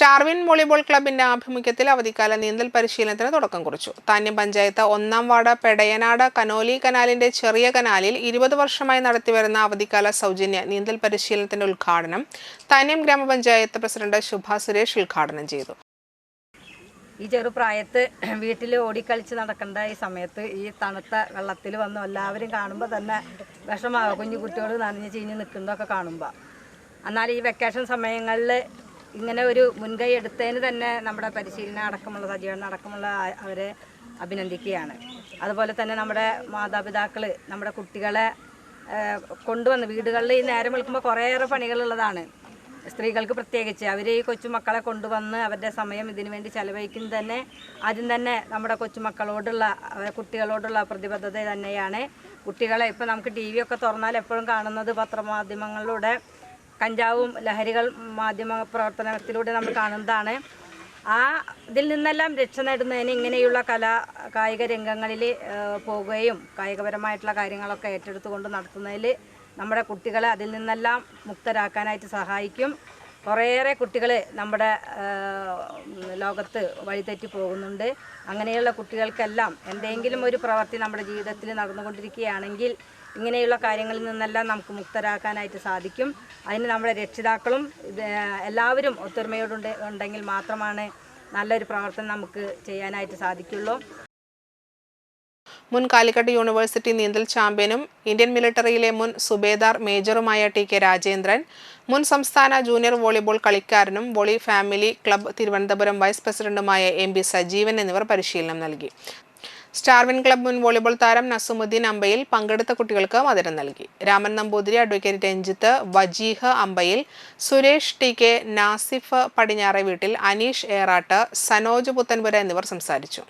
സ്റ്റാർവിൻ volleyball ക്ലബിന്റെ ആഭിമുഖ്യത്തിൽ അവധിക്കാല നീന്തൽ പരിശീലനത്തിന് തുടക്കം കുറിച്ചു. താന്യം പഞ്ചായത്ത് ഒന്നാം വാർഡ് പെടയനാട് കനോലി കനാലിന്റെ ചെറിയ കനാലിൽ ഇരുപത് വർഷമായി നടത്തിവരുന്ന അവധിക്കാല സൗജന്യ നീന്തൽ പരിശീലനത്തിന്റെ ഉദ്ഘാടനം താന്യം ഗ്രാമപഞ്ചായത്ത് പ്രസിഡന്റ് ശുഭ സുരേഷ് ഉദ്ഘാടനം ചെയ്തു. ഈ ചെറുപ്രായത്ത് വീട്ടിൽ ഓടിക്കളിച്ച് നടക്കേണ്ട ഈ സമയത്ത് ഈ തണുത്ത വെള്ളത്തിൽ വന്ന് എല്ലാവരും കാണുമ്പോൾ തന്നെ വിഷമാകും കുഞ്ഞു കുട്ടികൾ നനഞ്ഞ് ചീഞ്ഞ് നിൽക്കുന്നതൊക്കെ കാണുമ്പോൾ എന്നാൽ ഈ വെക്കേഷൻ സമയങ്ങളിൽ ഇങ്ങനെ ഒരു മുൻകൈ എടുത്തതിന് തന്നെ നമ്മുടെ പരിശീലനം അടക്കമുള്ള സജീവനം അടക്കമുള്ള അവരെ അഭിനന്ദിക്കുകയാണ്. അതുപോലെ തന്നെ നമ്മുടെ മാതാപിതാക്കൾ നമ്മുടെ കുട്ടികളെ കൊണ്ടുവന്ന് വീടുകളിൽ ഈ നേരം വിളിക്കുമ്പോൾ കുറേയേറെ പണികളുള്ളതാണ്. സ്ത്രീകൾക്ക് പ്രത്യേകിച്ച് അവർ ഈ കൊച്ചുമക്കളെ കൊണ്ടുവന്ന് അവരുടെ സമയം ഇതിനു വേണ്ടി ചെലവഴിക്കുന്നത് തന്നെ ആദ്യം തന്നെ നമ്മുടെ കൊച്ചുമക്കളോടുള്ള കുട്ടികളോടുള്ള പ്രതിബദ്ധത തന്നെയാണ്. കുട്ടികളെ ഇപ്പം നമുക്ക് ടി വി ഒക്കെ തുറന്നാൽ എപ്പോഴും കാണുന്നത് പത്രമാധ്യമങ്ങളിലൂടെ കഞ്ചാവും ലഹരികൾ മാധ്യമ പ്രവർത്തനത്തിലൂടെ നമ്മൾ കാണുന്നതാണ്. ആ ഇതിൽ നിന്നെല്ലാം രക്ഷ നേടുന്നതിന് ഇങ്ങനെയുള്ള കലാ കായിക രംഗങ്ങളിൽ പോവുകയും കായികപരമായിട്ടുള്ള കാര്യങ്ങളൊക്കെ ഏറ്റെടുത്തുകൊണ്ട് നടത്തുന്നതിൽ നമ്മുടെ കുട്ടികളെ അതിൽ നിന്നെല്ലാം മുക്തരാക്കാനായിട്ട് സഹായിക്കും. കുറേയേറെ കുട്ടികൾ നമ്മുടെ ലോകത്ത് വഴിതെറ്റി പോകുന്നുണ്ട്. അങ്ങനെയുള്ള കുട്ടികൾക്കെല്ലാം എന്തെങ്കിലും ഒരു പ്രവൃത്തി നമ്മുടെ ജീവിതത്തിൽ നടന്നുകൊണ്ടിരിക്കുകയാണെങ്കിൽ ഇങ്ങനെയുള്ള കാര്യങ്ങളിൽ നിന്നെല്ലാം നമുക്ക് മുക്തരാക്കാനായിട്ട് സാധിക്കും. അതിന് നമ്മുടെ രക്ഷിതാക്കളും എല്ലാവരും ഒത്തൊരുമയോടുണ്ട് ഉണ്ടെങ്കിൽ മാത്രമാണ് നല്ലൊരു പ്രവർത്തനം നമുക്ക് ചെയ്യാനായിട്ട് സാധിക്കുള്ളൂ. മുൻ കാലിക്കട്ട് യൂണിവേഴ്സിറ്റി നീന്തൽ ചാമ്പ്യനും ഇന്ത്യൻ മിലിട്ടറിയിലെ മുൻ സുബേദാർ മേജറുമായ ടി കെ രാജേന്ദ്രൻ മുൻ സംസ്ഥാന ജൂനിയർ വോളിബോൾ കളിക്കാരനും volley family club Thiruvananthapuram vice പ്രസിഡന്റുമായ എം ബി സജീവൻ എന്നിവർ പരിശീലനം നൽകി. സ്റ്റാർവിൻ ക്ലബ്ബ് മുൻ വോളിബോൾ താരം നസുമുദ്ദീൻ അമ്പയിൽ പങ്കെടുത്ത കുട്ടികൾക്ക് മധുരം നൽകി. Raman Namboothiri advocate Ranjith Vajeeh Ambayil Suresh T K Nasif പടിഞ്ഞാറെ വീട്ടിൽ അനീഷ് ഏറാട്ട് സനോജ് പുത്തൻപുര എന്നിവർ സംസാരിച്ചു.